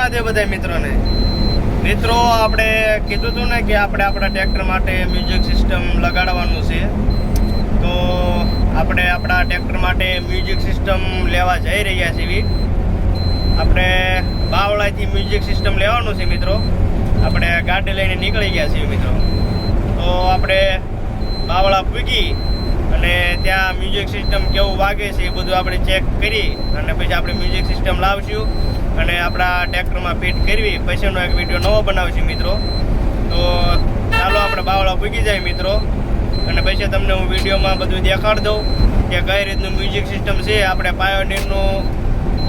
મહાદેવ બધા મિત્રોને. મિત્રો, આપણે કીધું હતું ને કે આપણે આપણા ટ્રેક્ટર માટે મ્યુઝિક સિસ્ટમ લગાડવાનું છે. તો આપણે આપણા ટ્રેક્ટર માટે મ્યુઝિક સિસ્ટમ લેવા જઈ રહ્યા છીએ આપણે બાવળાથી મ્યુઝિક સિસ્ટમ લેવાનું છે મિત્રો. આપણે ગાડી લઈને નીકળી ગયા છીએ મિત્રો. તો આપણે બાવળા પૂગી અને ત્યાં મ્યુઝિક સિસ્ટમ કેવું વાગે છે એ બધું આપણે ચેક કરી અને પછી આપણે મ્યુઝિક સિસ્ટમ લાવશું. અને આપણા ટ્રેક્ટરમાં ફિટ કરવી, પછીનો એક વીડિયો નવો બનાવશું મિત્રો. તો ચાલો આપણે બાવળા પૂગી જાય મિત્રો. અને પછી તમને હું વિડીયોમાં બધું દેખાડી દઉં કે કઈ રીતનું મ્યુઝિક સિસ્ટમ છે. આપણે પાયોનીરનું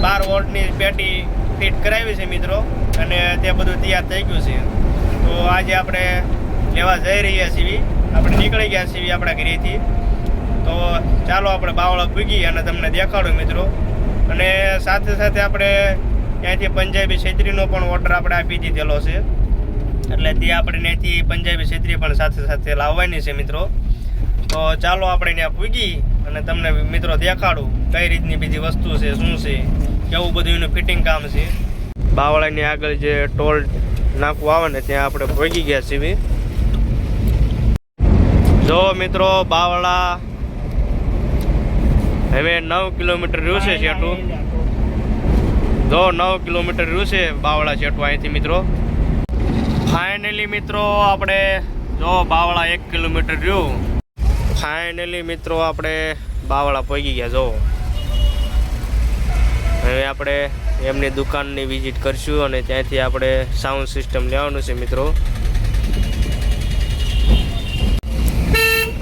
બાર વોલ્ટની પેટી ફિટ કરાવી છે મિત્રો. અને તે બધું તૈયાર થઈ ગયું છે. તો આજે આપણે લેવા જઈ રહ્યા છીએ. આપણે નીકળી ગયા છીએ આપણા ઘરેથી. તો ચાલો આપણે બાવળા પૂગી અને તમને દેખાડું મિત્રો. અને સાથે સાથે આપણે ત્યાંથી પંજાબી છેત્રીનો પણ ઓર્ડર આપણે આપી દીધેલો છે. એટલે તે આપણે ત્યાંથી પંજાબી છેત્રી પણ સાથે સાથે લાવવાની છે મિત્રો. તો ચાલો આપણે ત્યાં પૂગી અને તમને મિત્રો દેખાડું કઈ રીતની બીજી વસ્તુ છે શું છે કેવું બધું એનું ફિટિંગ કામ છે. બાવળાની આગળ જે ટોલ નાખવું આવે ને ત્યાં આપણે ભોગી ગયા છીએ જો મિત્રો બાવળા હવે નવ કિલોમીટર રહ્યું છે છેટું જો નવ કિલોમીટર રહ્યું છે, બાવળા છેટું અહીંથી મિત્રો. ફાઇનલી મિત્રો, આપણે જો બાવળા એક કિલોમીટર રહ્યું. ફાઇનલી મિત્રો, આપણે બાવળા પહોંચી ગયા, જો. હવે આપણે એમની દુકાનની વિઝિટ કરશું અને ત્યાંથી આપણે સાઉન્ડ સિસ્ટમ લેવાનું છે મિત્રો.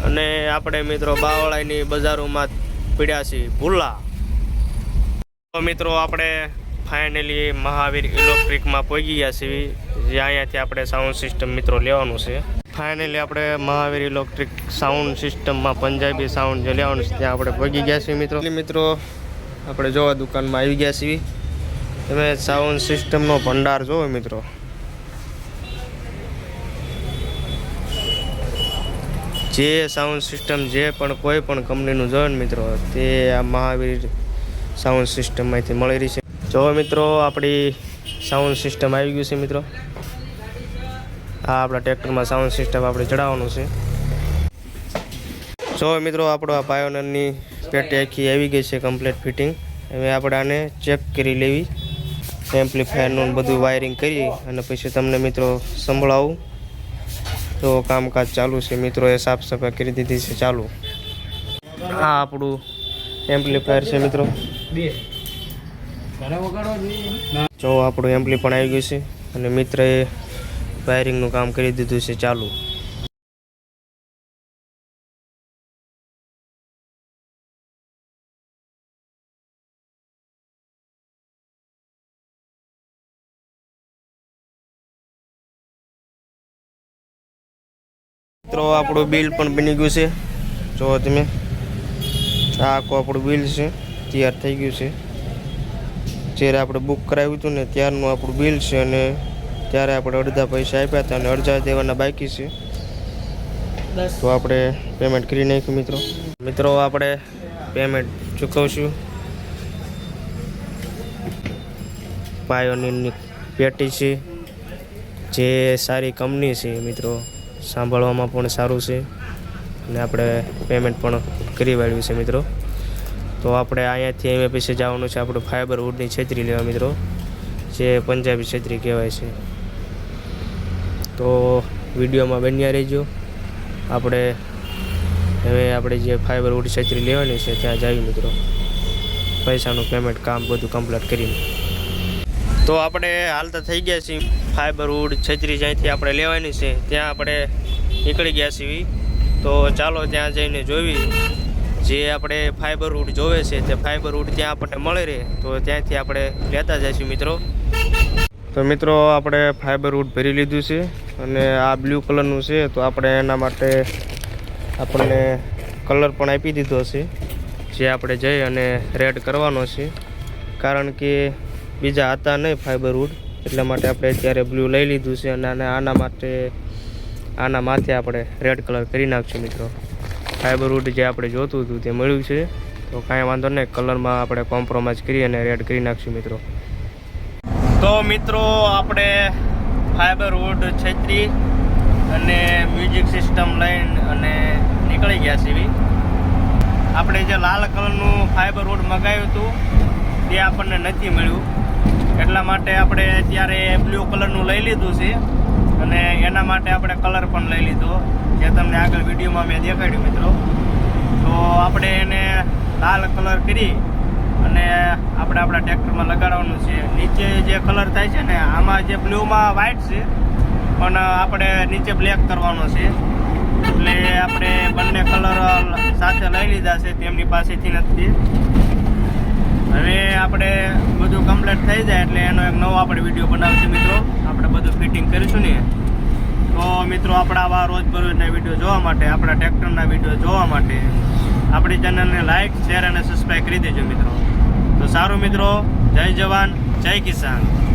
અને આપણે મિત્રો બાવળાની બજારોમાં પીડ્યા છીએ ભૂલા. મિત્રો, આપણે ફાઇનલી મહાવીર ઇલેક્ટ્રિકમાં પહોંચી ગયા છીએ જે અહીંયાથી આપણે સાઉન્ડ સિસ્ટમ મિત્રો લેવાનું છે. ફાઇનલી આપણે મહાવીર ઇલેક્ટ્રિક સાઉન્ડ સિસ્ટમમાં પંજાબી સાઉન્ડ જે લેવાનું છે, ત્યાં આપણે પહોંચી ગયા છીએ મિત્રો. મિત્રો, આપણે જોવા દુકાનમાં આવી ગયા છીએ. તમે સાઉન્ડ સિસ્ટમનો ભંડાર જોવો મિત્રો. જે સાઉન્ડ સિસ્ટમ જે પણ કોઈ પણ કંપનીનું જોયું મિત્રો, તે આ મહાવીર સાઉન્ડ સિસ્ટમમાંથી મળી રહી છે. જો મિત્રો, આપણી સાઉન્ડ સિસ્ટમ આવી ગયું છે મિત્રો. આ આપણા ટ્રેક્ટરમાં સાઉન્ડ સિસ્ટમ આપણે ચડાવવાનું છે. જો મિત્રો, આપણો આ પાયોનરની પેટી આખી આવી ગઈ છે કમ્પ્લીટ ફિટિંગ હવે આપણે આને ચેક કરી લેવી. એમ્પ્લીફાયરનું બધું વાયરિંગ કરી અને પછી તમને મિત્રો સંભળાવું. તો કામકાજ ચાલુ છે, મિત્રોએ સાફ સફાઈ કરી દીધી છે ચાલુ. આ આપણું એમ્પ્લીફાયર છે મિત્રો. જો આપણું એમ્પલી પણ આવી ગયું છે અને મિત્રએ વાયરિંગનું કામ કરી દીધું છે ચાલુ. મિત્રો, આપણું બિલ પણ બની ગયું છે. જો તમે આખું આપણું બિલ છે, તૈયાર થઈ ગયું છે. જ્યારે આપણે બુક કરાવ્યું હતું ને ત્યારનું આપણું બિલ છે અને ત્યારે આપણે અડધા પૈસા આપ્યા હતા અને અડધા દેવાના બાકી છે. તો આપણે પેમેન્ટ કરી નાખ્યું મિત્રો. મિત્રો આપણે પેમેન્ટ ચૂકવશું. પાયોનીરની પેટી છે. જે સારી કંપની છે મિત્રો. સાંભળવામાં પણ સારું છે. અને આપણે પેમેન્ટ પણ કરી વાળ્યું છે મિત્રો. તો આપણે અહીંયાથી અમે પછી જવાનું છે, આપણું ફાઈબર વુડની છેતરી લેવા મિત્રો, જે પંજાબી છેતરી કહેવાય છે. તો વિડીયોમાં બન્યા રહેજો. આપણે હવે આપણે જે ફાઈબર વુડ છેતરી લેવાની છે, ત્યાં જઈએ મિત્રો. પૈસાનું પેમેન્ટ કામ બધું કમ્પ્લીટ કરીને. તો આપણે હાલતા થઈ ગયા છીએ. ફાઈબર વુડ છત્રી જ્યાંથી આપણે લેવાની છે, ત્યાં આપણે નીકળી ગયા છીએ. તો ચાલો ત્યાં જઈને જોવી. જે આપણે ફાઈબર વુડ જોવે છે તે ફાઈબર વુડ ત્યાં આપણને મળે રહે, તો ત્યાંથી આપણે લેતા જઈશું મિત્રો. તો મિત્રો, આપણે ફાઈબર વુડ ભરી લીધું છે અને આ બ્લુ કલરનું છે, તો આપણે એના માટે આપણને કલર પણ આપી દીધો છે, જે આપણે જઈ અને રેડ કરવાનો છે. કારણ કે બીજા હતા નહીં ફાઈબર વુડ એટલા માટે આપણે અત્યારે બ્લુ લઈ લીધું છે અને આને આના માટે, આના માથે આપણે રેડ કલર કરી નાખશું મિત્રો. ફાઈબર વુડ જે આપણે જોતું હતું તે મળ્યું છે. તો કાંઈ વાંધો નહીં, કલરમાં આપણે કોમ્પ્રોમાઇઝ કરી અને રેડ કરી નાખશું મિત્રો. તો મિત્રો, આપણે ફાઈબર વુડ છેત્રી અને મ્યુઝિક સિસ્ટમ લઈને અને નીકળી ગયા છીએ. આપણે જે લાલ કલરનું ફાઈબર વુડ મગાવ્યું હતું, તે આપણને નથી મળ્યું. એટલા માટે આપણે અત્યારે બ્લુ કલરનું લઈ લીધું છે. અને એના માટે આપણે કલર પણ લઈ લીધો, જે તમને આગળ વિડીયોમાં મેં દેખાડ્યું મિત્રો. તો આપણે એને લાલ કલર કરી અને આપણે આપણા ટ્રેક્ટરમાં લગાડવાનું છે. નીચે જે કલર થાય છે ને, આમાં જે બ્લુમાં વ્હાઇટ છે, પણ આપણે નીચે બ્લેક કરવાનો છે. એટલે આપણે બંને કલર સાથે લઈ લીધા છે, તેમની પાસેથી નથી. હવે આપણે બધું કમ્પ્લીટ થઈ જાય એટલે એનો એક નવો આપણે વીડિયો બનાવશું મિત્રો. આપણે બધું ફિટિંગ કરીશું ને. તો મિત્રો, આપણા આવા રોજબરોજના વીડિયો જોવા માટે, આપણા ટ્રેક્ટરના વીડિયો જોવા માટે, આપણી ચેનલને લાઇક શેર અને સબસ્ક્રાઈબ કરી દેજો મિત્રો. તો સારું મિત્રો, જય જવાન, જય કિસાન.